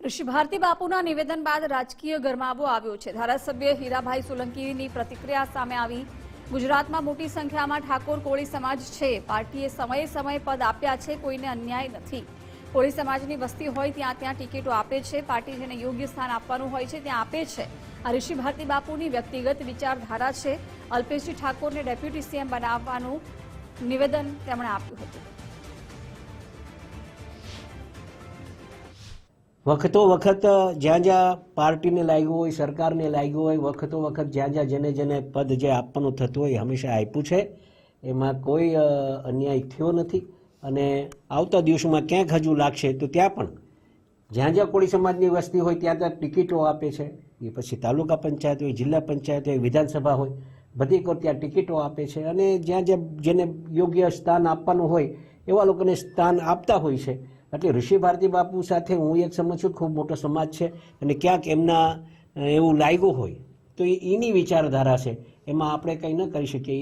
ઋષિ ભારતી બાપુના નિવેદન બાદ રાજકીય ગરમાવો આવ્યો છે. ધારાસભ્ય હીરાભાઈ સોલંકીની પ્રતિક્રિયા સામે આવી. ગુજરાતમાં મોટી સંખ્યામાં ઠાકોર કોળી સમાજ છે. પાર્ટીએ સમયે સમયે પદ આપ્યા છે, કોઈને અન્યાય નથી. કોળી સમાજની વસ્તી હોય ત્યાં ત્યાં ટિકિટો આપે છે. પાર્ટી જેને યોગ્ય સ્થાન આપવાનું હોય છે, ત્યાં આપે છે. આ ઋષિ ભારતી બાપુની વ્યક્તિગત વિચારધારા છે. અલ્પેશજી ઠાકોરને ડેપ્યુટી સીએમ બનાવવાનું નિવેદન તેમણે આપ્યું હતું. વખતો વખત જ્યાં જ્યાં પાર્ટીને લાગ્યું હોય, સરકારને લાગ્યું હોય, વખતો વખત જ્યાં જ્યાં જેને જેને પદ જે આપવાનું થતું હોય હંમેશા આપ્યું છે. એમાં કોઈ અન્યાય થયો નથી અને આવતા દિવસોમાં ક્યાંક હજુ લાગશે તો ત્યાં પણ જ્યાં જ્યાં કોળી સમાજની વસ્તી હોય ત્યાં ત્યાં ટિકિટો આપે છે. એ પછી તાલુકા પંચાયત હોય, જિલ્લા પંચાયત હોય, વિધાનસભા હોય, બધી કોઈ ત્યાં ટિકિટો આપે છે અને જ્યાં જ્યાં જેને યોગ્ય સ્થાન આપવાનું હોય એવા લોકોને સ્થાન આપતા હોય છે. એટલે ઋષિ ભારતી બાપુ સાથે હું એક સમજ છું ખૂબ મોટો સમાજ છે અને ક્યાંક એમના એવું લાગ્યું હોય તો એ એની વિચારધારા છે. એમાં આપણે કંઈ ન કરી શકીએ.